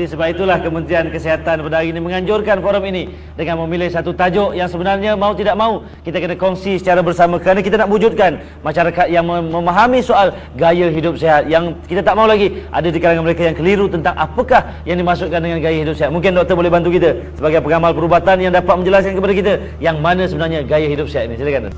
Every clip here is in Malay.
Jadi sebab itulah Kementerian Kesihatan pada hari ini menganjurkan forum ini dengan memilih satu tajuk yang sebenarnya mau tidak mau kita kena kongsi secara bersama kerana kita nak wujudkan masyarakat yang memahami soal gaya hidup sehat yang kita tak mau lagi ada di kalangan mereka yang keliru tentang apakah yang dimaksudkan dengan gaya hidup sehat. Mungkin doktor boleh bantu kita sebagai pengamal perubatan yang dapat menjelaskan kepada kita yang mana sebenarnya gaya hidup sehat ini. Silakan.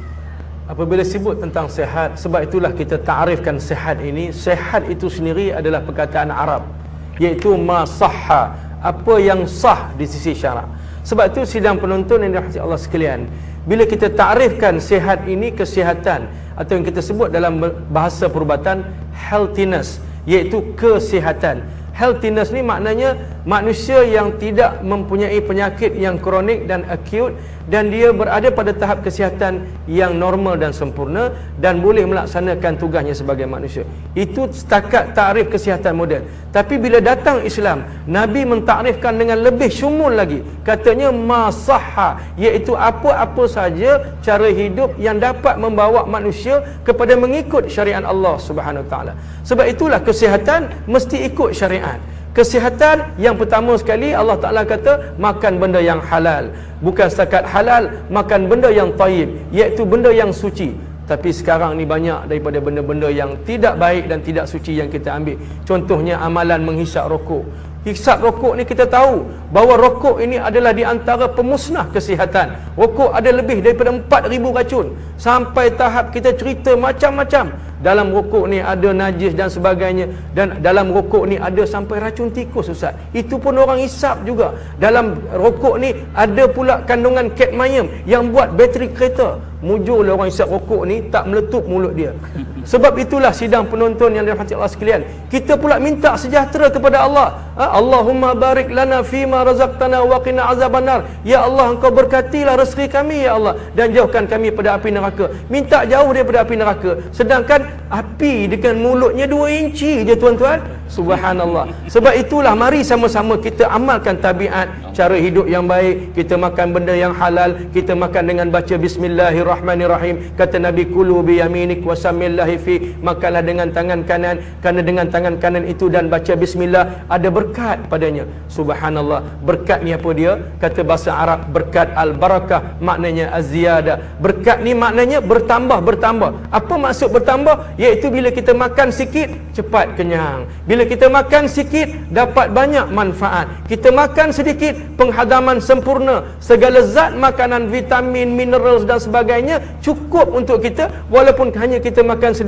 Apabila sebut tentang sehat, sebab itulah kita ta'rifkan sehat ini, sehat itu sendiri adalah perkataan Arab iaitu ma sahha apa yang sah di sisi syarak. Sebab itu sidang penonton yang dirahmati Allah sekalian bila kita takrifkan sihat ini kesihatan atau yang kita sebut dalam bahasa perubatan healthiness iaitu kesihatan. Healthiness ni maknanya manusia yang tidak mempunyai penyakit yang kronik dan acute dan dia berada pada tahap kesihatan yang normal dan sempurna dan boleh melaksanakan tugasnya sebagai manusia. Itu setakat takrif kesihatan moden. Tapi bila datang Islam, Nabi mentakrifkan dengan lebih syumul lagi. Katanya masahha, iaitu apa-apa saja cara hidup yang dapat membawa manusia kepada mengikut syariat Allah Subhanahu taala. Sebab itulah kesihatan mesti ikut syariat. Kesihatan yang pertama sekali Allah Ta'ala kata makan benda yang halal. Bukan setakat halal, makan benda yang taib. Iaitu benda yang suci. Tapi sekarang ni banyak daripada benda-benda yang tidak baik dan tidak suci yang kita ambil. Contohnya amalan menghisap rokok. Hisap rokok ni kita tahu bahawa rokok ini adalah di antara pemusnah kesihatan. Rokok ada lebih daripada 4000 racun. Sampai tahap kita cerita macam-macam. Dalam rokok ni ada najis dan sebagainya dan dalam rokok ni ada sampai racun tikus Ustaz. Itu pun orang hisap juga. Dalam rokok ni ada pula kandungan cadmium yang buat bateri kereta. Mujur orang hisap rokok ni tak meletup mulut dia. Sebab itulah sidang penonton yang dirahmati Allah sekalian. Kita pula minta sejahtera kepada Allah. Ha? Allahumma barik lana fima razaqtana wa qina azabannar. Ya Allah engkau berkatilah rezeki kami ya Allah dan jauhkan kami pada api neraka. Minta jauh daripada api neraka. Sedangkan api dengan mulutnya 2 inci je tuan-tuan. Subhanallah. Sebab itulah mari sama-sama kita amalkan tabiat cara hidup yang baik. Kita makan benda yang halal, kita makan dengan baca bismillahirrahmanirrahim kata Nabi kulu bi yaminik wa samillahi fi makanlah dengan tangan kanan kerana dengan tangan kanan itu dan baca bismillah ada berkat padanya. Subhanallah berkat ni apa dia? Kata bahasa Arab berkat al barakah maknanya azziyadah berkat ni maknanya bertambah bertambah. Apa maksud bertambah? Iaitu bila kita makan sikit cepat kenyang. Bila kita makan sikit dapat banyak manfaat. Kita makan sedikit penghadaman sempurna. Segala zat makanan vitamin mineral dan sebagainya cukup untuk kita walaupun hanya kita makan sedikit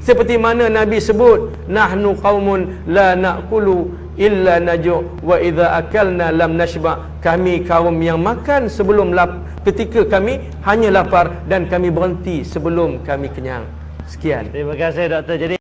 seperti mana Nabi sebut nahnu qaumun la naqulu illa naju wa idza akalna lam nashba. Kami kaum yang makan sebelum lap ketika kami hanya lapar dan kami berhenti sebelum kami kenyang. Sekian. Terima kasih doktor. Jadi